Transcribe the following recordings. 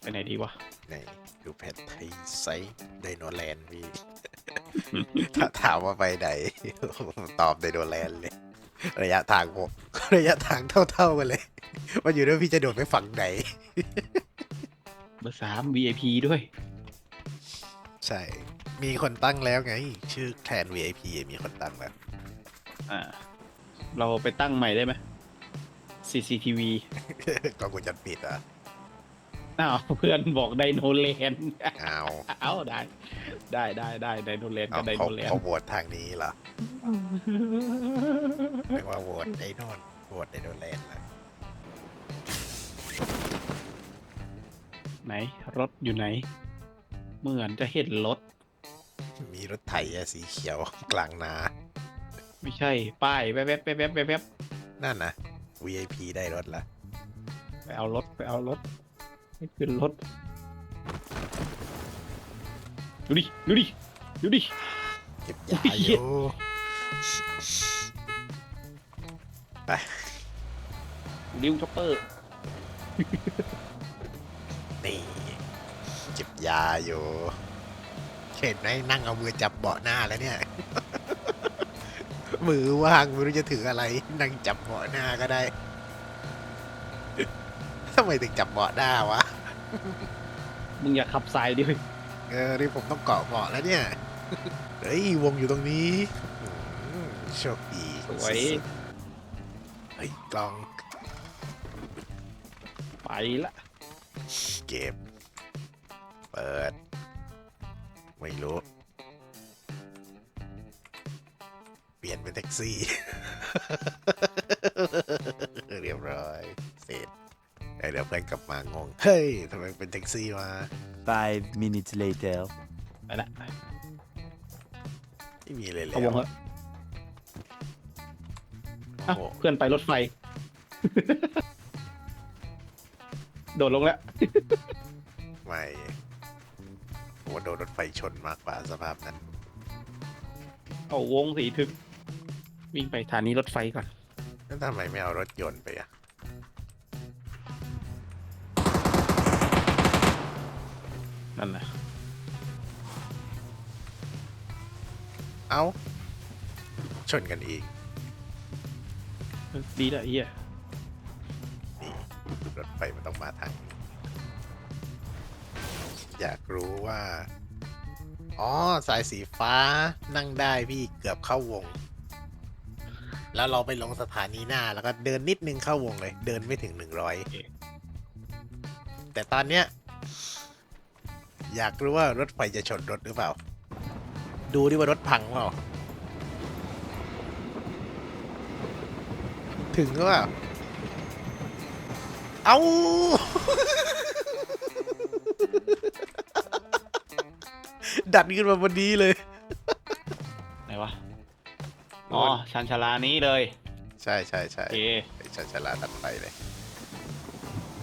ไปไหนดีวะในดูแพทไทยไซส์ไดโนแลนด์พี่ ถ้าถามว่าไปไหนผมตอบไดโนแลนด์เลย ระยะทางผมระยะทางเท่าๆกันเลยมันอยู่ด้วยพี่จะโดดไปฝั่งไหน เบอร์สาม VIP ด้วย ใช่ มีคนตั้งแล้วไง ชื่อแคลน VIP มีคนตั้งแล้ว อ่า เราไปตั้งใหม่ได้ไหม CCTV กล้องวงจรปิดอะ อ้าวเพื่อนบอกไดโนเลนเอาเอาได้ ได้ได้ได้ไดโนเลนเอากับไดเขาโนเลนเขาโหวตทางนี้เหรอไม่ว่าโหวตไดโนนโหวตไดโนแลนด์นะไหน รถอยู่ไหน เหมือนจะเห็นรถ มีรถไถอะสีเขียวกลางนา ไม่ใช่ ป้ายแวบๆแวบๆแวบๆแวบนั่นนะ VIP ได้รถละๆไปเอารถไปเอารถ ไม่ขึ้นรถ ดูดิ ดูดิ ดูดิ เก็บยาอุ๊ยอยู่ไปดิวช็อปเปอร์ นี่เก็บยาอยู่เห็นไหมนั่งเอามือจับเบาะหน้าแล้วเนี่ย มือว่างไม่รู้จะถืออะไร นั่งจับเบาะหน้าก็ได้ ทำไมถึงจับเบาะหน้าวะ มึงอย่าขับสายดิเว้ยเออนี่ผมต้องเกาะเบาะแล้วเนี่ย เฮ้ยวงอยู่ตรงนี้อืมโชคดีสวยสุดๆเฮ้ยกล่องไปละเก็บ เปิด ไม่รู้ เปลี่ยนเป็นแท็กซี่ เรียบร้อย เสร็จ เอ้ยเดี๋ยวเพื่อนกลับมางง เฮ้ยทำไมเป็นแท็กซี่มา Five minutes later. ไปละไม่มีเลยแล้เอาวงวเหอะโอ้เอ้าโหเพื่อนไปรถไฟ โดดลงแล้ว ไม่ผมว่าโดนรถไฟชนมากกว่าสภาพนั้น เอาวงสีถึก วิ่งไปฐานีรถไฟก่อน แล้วทำไมไม่เอารถยนต์ไปอะ นั่นแหละเอ้า ชนกันอีกเออดีละเฮียนี่รถไฟมันต้องมาทางนี้อยากรู้ว่า อ๋อ สายสีฟ้านั่งได้พี่เกือบเข้าวง แล้วเราไปลงสถานีหน้า แล้วก็เดินนิดนึงเข้าวงเลย เดินไม่ถึงหนึ่งร้อย แต่ตอนเนี้ย อยากรู้ว่ารถไฟจะชนรถหรือเปล่า ดูดิว่ารถพังเปล่า ถึงหรือเปล่า เอา ดันขึ้นมาบนนี้เลย ไหนวะ อ๋อชันชาลานี้เลย ใช่ใช่ใช่โอเคไอ้ชันชาลาดันไปเลย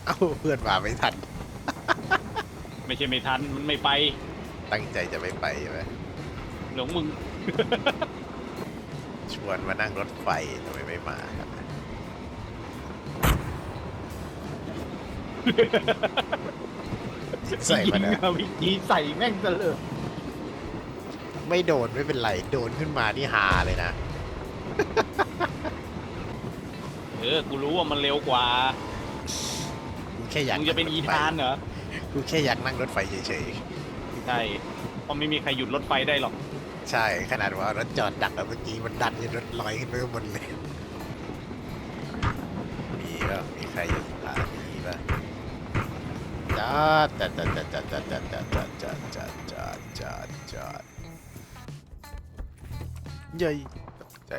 เอ้าเพื่อนมาไม่ทัน ไม่ใช่ไม่ทัน มันไม่ไปตั้งใจจะไม่ไปใช่ไหมหลงมึง ชวนมานั่งรถไฟทำไมไม่มาครับใส่มายินะงเอาวิธีใส่แม่งซะเลยไม่โดนไม่เป็นไร โดนขึ้นมานี่ฮาเลยนะ เออ กูรู้ว่ามันเร็วกว่า กูแค่อยากมึงจะเป็นงรอีถไฟธานเหรอ กูแค่อยากนั่งรถไฟเฉยใช่เพราะไม่มีใครหยุดรถไฟได้หรอก ๆ ใช่ขนาดว่ารถจอดดักแล้วเมื่อกี้มันดันจนรถลอยขึ้นไปข้างบนเลย มีป่ะมีใครอยู่สถานีป่ะจอดจอดจอดจอดจอดจอดจอดจอดจอดจอดจอดจอดจอดเย้ยตกใจ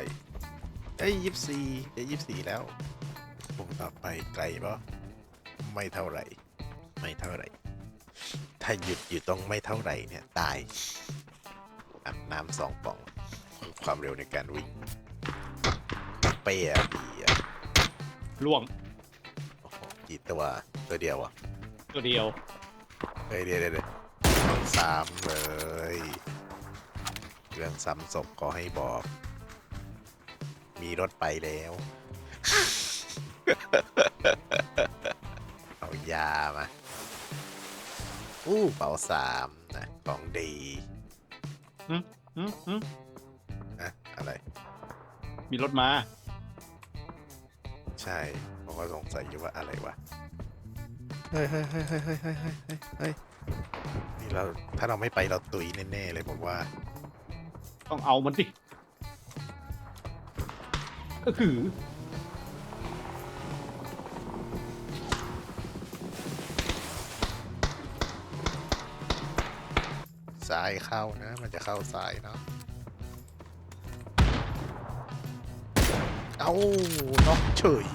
เอ้ยยี่สี่จะยี่สี่แล้ววงต่อไปไกลป่ะไม่เท่าไหร่ ไม่เท่าไหร่ ถ้าหยุดอยู่ตรงไม่เท่าไหร่เนี่ย ตายอาบน้ำสองป่อง ความเร็วในการวิ่ง เปียดีอะล่วงโอ้โหกี่ตัวตัวเดียวอะตัวเดียวเฮ้ยเดี๋ยวเดี๋ยวเดี๋ยวต้องซ้ำเลยเรื่องซ้ำศพก็ให้บอก มีรถไปแล้ว เอายามา อู้เป๋าสามนะของดีอืมอืมอะอะไร มีรถมา ใช่ ผมก็สงสัยอยู่ว่าอะไรวะเฮ้ยเฮ้ยเฮ้ยเฮ้ยเฮ้ยเฮ้ยเฮ้ยเฮ้ยเฮ้ยนี่เราถ้าเราไม่ไปเราตุยแน่ๆเลยผมว่า ต้องเอามันสิก็คือ สายเข้านะ มันจะเข้าสายเนาะเอาน็อกเฉย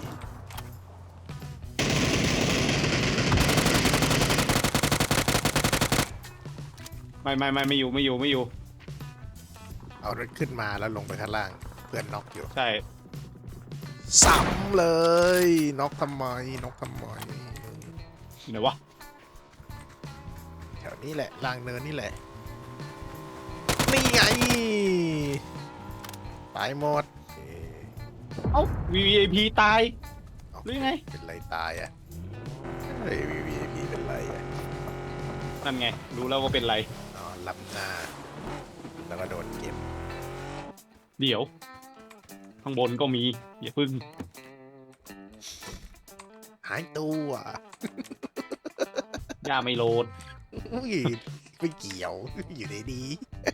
ไม่ไม่ไม่ไม่อยู่ไม่อยู่ไม่อยู่ เอารถขึ้นมาแล้วลงไปข้างล่าง เพื่อนน็อกอยู่ใช่ซ้ำเลยน็อกทำไมน็อกทำไมอยู่ไหนวะ แถวนี้แหละล่างเนินนี่แหละ นี่ไง ตายหมดเอ๊ะเอ้า VVIP ตายเอาหรือไง เป็นไรตายอะเฮ้ย VVIP เป็นไรอะนั่นไง รู้แล้วว่าเป็นไร นอนลับหน้า แล้วก็โดนเก็บ เดี๋ยว ข้างบนก็มี อย่าพึ่ง หายตัวย่าไม่โหลด อุ้ยไม่เกี่ยว อยู่ดีๆ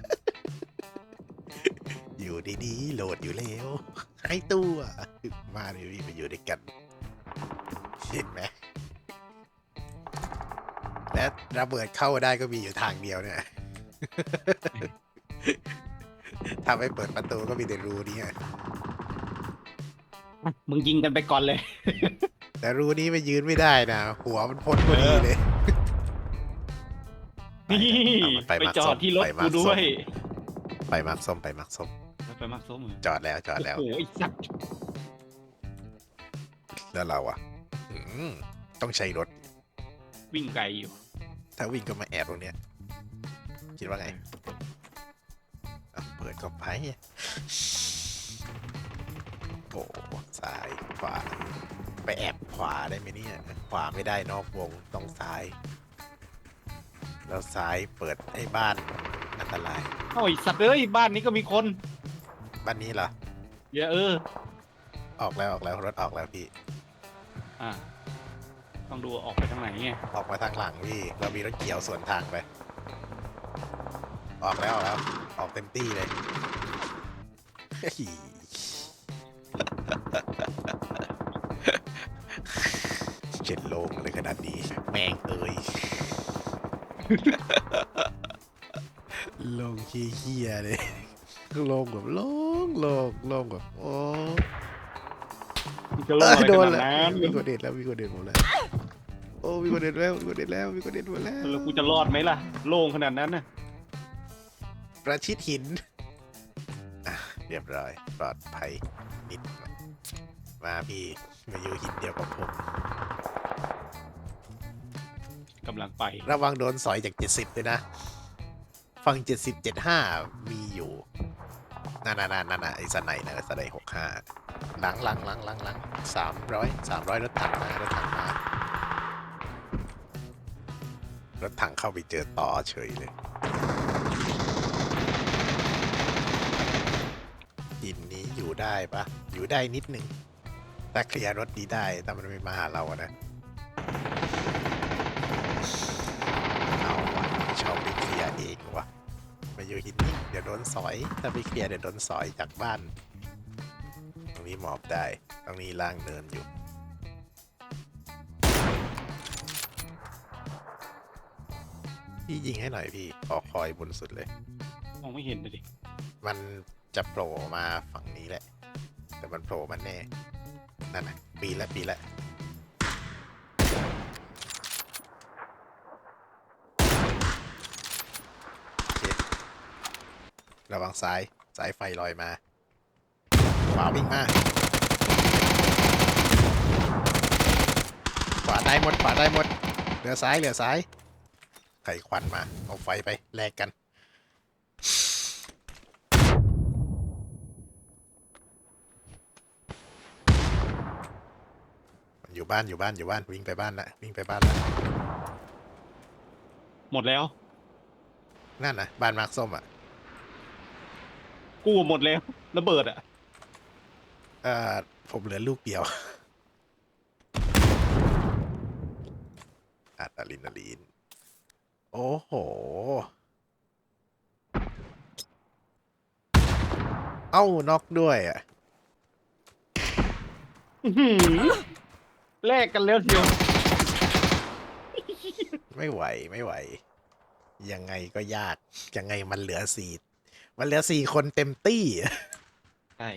อยู่ดีๆโหลดอยู่แล้วหายตัว มาเลยพี่มาอยู่ด้วยกัน เห็นไหมและระเบิดเข้าได้ก็มีอยู่ทางเดียวเนี่ยถ้าไม่เปิดประตูก็มีแต่รูนี้ไงมึงยิงกันไปก่อนเลย แต่รูนี้ไปยืนไม่ได้นะ หัวมันพ้นพอดีเลยนี่เอามันไปมาร์คจอส้ดมที่รถไปมากูร์คด้วยส้มไปมักส้มไปมักส้ม ไปมักส้มเหรอจอดแล้วจอดแล้ว โอ้โหไอ้สัตว์แล้วเราอะอืมต้องใช้รถ วิ่งไกลอยู่ถ้าวิ่งก็มาแอบตรงเนี้ย คิดว่าไงอะเปิดก็ไปโอ้ซ้ายขวา ไปแอบขวาได้ไหมเนี่ย ขวาไม่ได้นอกวงต้องซ้าย แล้วซ้ายเปิดให้บ้านอันตราย โอ้ยสัตว์เอ้ยบ้านนี้ก็มีคน บ้านนี้เหรอเดี๋ยวเออ ออกแล้วออกแล้วรถออกแล้วพี่ อะต้องดูออกไปทางไหนไงออกมาทางหลังพี่ เรามีรถเกี่ยวสวนทางไป ออกแล้วออกแล้ว ออกเต็มที่เลยเฮ้ยเจ็ดโลงเลยขนาดนี้ แม่งเอ้ยลงเฮียๆเลย ลงแบบลงลงลงแบบโอ้มึงจะรอดอะไรโดขนนาดแล้วนั้นมีคนเด็ดแล้วมีคนเด็ดหมดแล้วโอ้มีคนเด็ดแล้วมีคนเด็ดแล้วมีคนเด็ดหมดแล้วแล้วกูจะรอดไหมล่ะ โล่งขนาดนั้นน่ะประชิดหินอะเรียบร้อยปลอดภัยนิดหน่อยมาพี่มาอยู่หินเดียวกับผมกำลังไป ระวังโดนสอยจาก 70ด้วยนะ ฟัง 70 75 มีอยู่ นั่นน่ะนั่นน์นั่นไอ้สไนนะสไน65หลังหลังหลังหลังหลังสามร้อยสามร้อยรถถังมารถถังมารถถังเข้าไปเจอต่อเฉยเลยหินนี้อยู่ได้ปะอยู่ได้นิดนึงถ้าเคลียร์รถดีได้แต่มันไม่มาหาเราอะนะ นี้เดี๋ยวโดนสอย ถ้าไปเคลียร์เดี๋ยวโดนสอยจากบ้าน ตรงนี้หมอบได้ ตรงนี้ล่างเนินอยู่ พี่ยิงให้หน่อยพี่ออกคอยบนสุดเลย มองไม่เห็นเลยดิมันจะโผล่มาฝั่งนี้แหละ แต่มันโผล่มาแน่ นั่นน่ะปีละปีละโอเค ระวังซ้าย สายไฟลอยมาขวาวิ่งมาขวาได้หมดขวาได้หมดเหลือซ้ายเหลือซ้ายไขควันมา เอาไฟไปแลกกันอยู่บ้านอยู่บ้านอยู่บ้านวิ่งไปบ้านละวิ่งไปบ้านละหมดแล้ว นั่นนะบ้านมาร์คส้มอะ กูหมดแล้วระเบิดอะเอ่อผมเหลือลูกเดียวอะดรีนาลีน โอ้โห เอ้าน็อกด้วยอะ อื้อหือแลกกันแล้วเชียวไม่ไหวไม่ไหว ยังไงก็ยาก ยังไงมันเหลือสี่ มันเหลือสี่คนเต็มตี้ ใช่